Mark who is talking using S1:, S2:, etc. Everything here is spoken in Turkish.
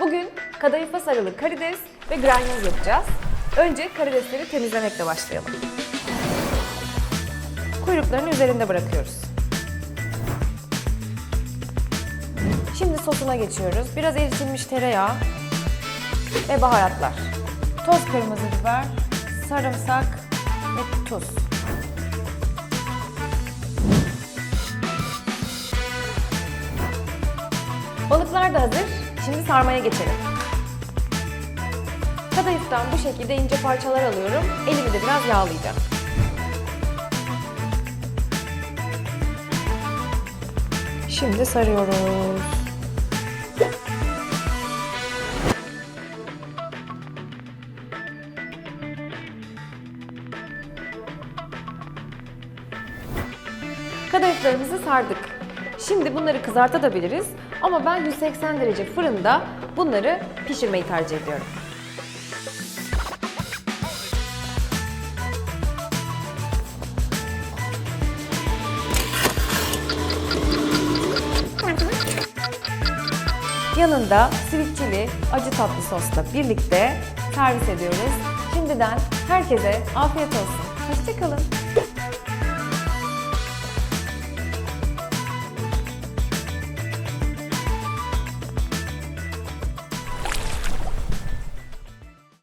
S1: Bugün kadayıfa sarılı karides ve granyoz yapacağız. Önce karidesleri temizlemekle başlayalım. Kuyruklarını üzerinde bırakıyoruz. Şimdi sosuna geçiyoruz. Biraz eritilmiş tereyağı ve baharatlar. Toz kırmızı biber, sarımsak ve tuz. Balıklar da hazır. Şimdi sarmaya geçelim. Kadayıftan bu şekilde ince parçalar alıyorum. Elimi de biraz yağlayacağım. Şimdi sarıyoruz. Kadayıflarımızı sardık. Şimdi bunları kızartabiliriz ama ben 180 derece fırında bunları pişirmeyi tercih ediyorum. Yanında sweet chili acı tatlı sosla birlikte servis ediyoruz. Şimdiden herkese afiyet olsun. Hoşçakalın.